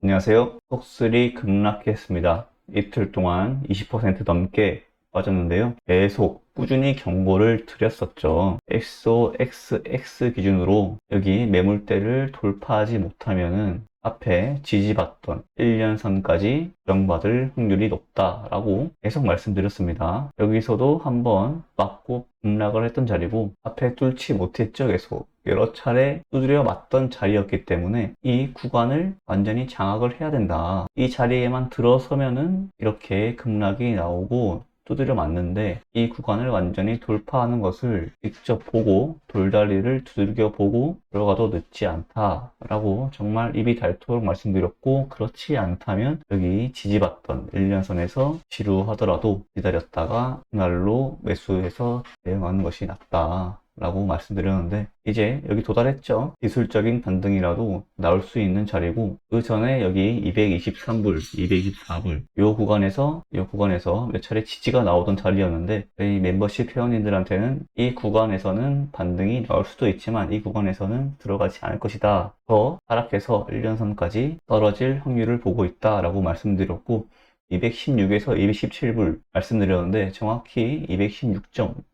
안녕하세요. 폭스리 급락했습니다. 이틀 동안 20% 넘게 빠졌는데요. 계속 꾸준히 경고를 드렸었죠. XOXX 기준으로 여기 매물대를 돌파하지 못하면은 앞에 지지받던 1년 선까지 부정받을 확률이 높다라고 계속 말씀드렸습니다. 여기서도 한번 맞고 급락을 했던 자리고 앞에 뚫지 못했죠 계속 여러 차례 두드려 맞던 자리였기 때문에 이 구간을 완전히 장악을 해야 된다. 이 자리에만 들어서면은 이렇게 급락이 나오고 두드려 맞는데 이 구간을 완전히 돌파하는 것을 직접 보고 돌다리를 두들겨 보고 들어가도 늦지 않다라고 정말 입이 닳도록 말씀드렸고 그렇지 않다면 여기 지지받던 1년선에서 지루하더라도 기다렸다가 그날로 매수해서 대응하는 것이 낫다. 라고 말씀드렸는데 이제 여기 도달했죠? 기술적인 반등이라도 나올 수 있는 자리고 그 전에 여기 223불 224불 이 구간에서 이 구간에서 몇 차례 지지가 나오던 자리였는데 저희 멤버십 회원님들한테는 이 구간에서는 반등이 나올 수도 있지만 이 구간에서는 들어가지 않을 것이다. 더 하락해서 1년선까지 떨어질 확률을 보고 있다 라고 말씀드렸고 216에서 217불 말씀드렸는데 정확히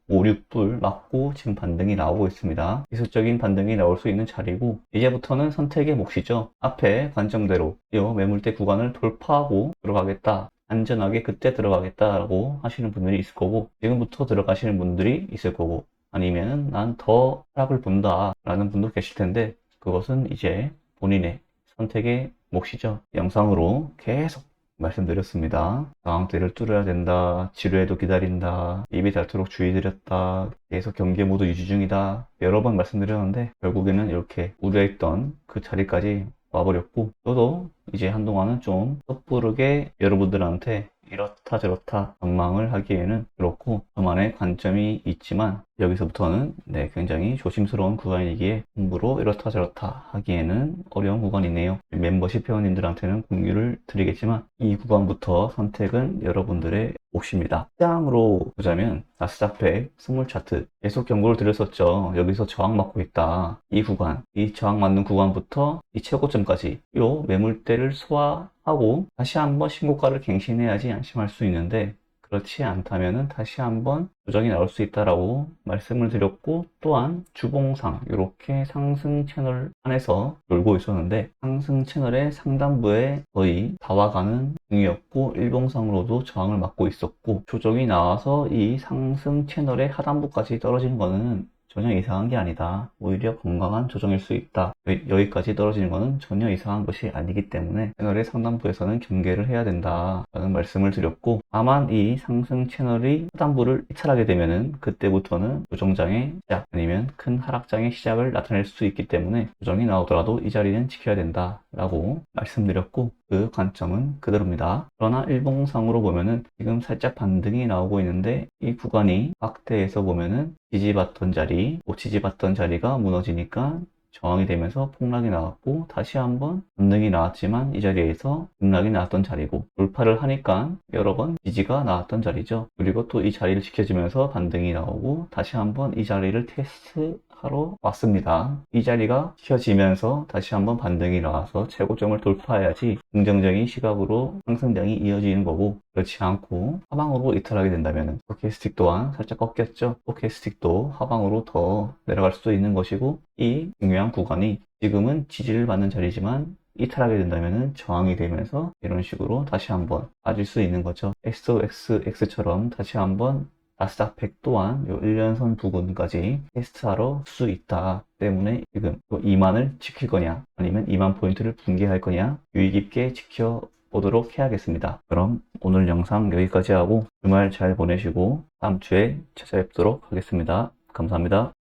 216.56불 맞고 지금 반등이 나오고 있습니다. 기술적인 반등이 나올 수 있는 자리고 이제부터는 선택의 몫이죠. 앞에 관점대로 이 매물대 구간을 돌파하고 들어가겠다. 안전하게 그때 들어가겠다라고 하시는 분들이 있을 거고 지금부터 들어가시는 분들이 있을 거고 아니면은 난더 하락을 본다 라는 분도 계실 텐데 그것은 이제 본인의 선택의 몫이죠. 영상으로 계속 말씀드렸습니다. 상황대를 뚫어야 된다. 지루해도 기다린다. 입이 닳도록 주의드렸다. 계속 경계 모드 유지 중이다. 여러 번 말씀드렸는데 결국에는 이렇게 우려했던 그 자리까지 와버렸고 저도 이제 한동안은 좀 섣부르게 여러분들한테 이렇다 저렇다 전망을 하기에는 그렇고 저만의 관점이 있지만 여기서부터는 네, 굉장히 조심스러운 구간이기에 함부로 이렇다 저렇다 하기에는 어려운 구간이네요. 멤버십 회원님들한테는 공유를 드리겠지만 이 구간부터 선택은 여러분들의 몫입니다. 시장으로 보자면 나스닥 100 스몰 차트 계속 경고를 드렸었죠. 여기서 저항 맞고 있다. 이 구간, 이 저항 맞는 구간부터 이 최고점까지 요 매물대를 소화 하고 다시 한번 신고가를 갱신해야지 안심할 수 있는데 그렇지 않다면은 다시 한번 조정이 나올 수 있다라고 말씀을 드렸고 또한 주봉상 이렇게 상승 채널 안에서 돌고 있었는데 상승 채널의 상단부에 거의 다 와가는 중이었고 일봉상으로도 저항을 맞고 있었고 조정이 나와서 이 상승 채널의 하단부까지 떨어지는 거는 전혀 이상한 게 아니다. 오히려 건강한 조정일 수 있다. 여기, 까지 떨어지는 것은 전혀 이상한 것이 아니기 때문에 채널의 상단부에서는 경계를 해야 된다. 라는 말씀을 드렸고, 다만 이 상승 채널이 하단부를 이탈하게 되면은 그때부터는 조정장의 시작 아니면 큰 하락장의 시작을 나타낼 수 있기 때문에 조정이 나오더라도 이 자리는 지켜야 된다. 라고 말씀드렸고, 그 관점은 그대로입니다. 그러나 일봉상으로 보면은 지금 살짝 반등이 나오고 있는데 이 구간이 확대해서 보면은 지지받던 자리, 못 지지받던 자리가 무너지니까 저항이 되면서 폭락이 나왔고 다시 한번 반등이 나왔지만 이 자리에서 급락이 나왔던 자리고 돌파를 하니까 여러 번 지지가 나왔던 자리죠. 그리고 또 이 자리를 지켜주면서 반등이 나오고 다시 한번 이 자리를 테스트 하러 왔습니다. 이 자리가 지켜지면서 다시 한번 반등이 나와서 최고점을 돌파해야지 긍정적인 시각으로 상승장이 이어지는 거고 그렇지 않고 하방으로 이탈하게 된다면 포켓스틱 또한 살짝 꺾였죠. 포켓스틱도 하방으로 더 내려갈 수도 있는 것이고 이 중요한 구간이 지금은 지지를 받는 자리지만 이탈하게 된다면 저항이 되면서 이런 식으로 다시 한번 빠질 수 있는 거죠. XOXX처럼 다시 한번 나스닥 100 또한 요 1년선 부근까지 테스트하러 수 있다 때문에 지금 2만을 지킬 거냐 아니면 2만 포인트를 붕괴할 거냐 유의 깊게 지켜 보도록 해야겠습니다. 그럼 오늘 영상 여기까지 하고 주말 잘 보내시고 다음 주에 찾아뵙도록 하겠습니다. 감사합니다.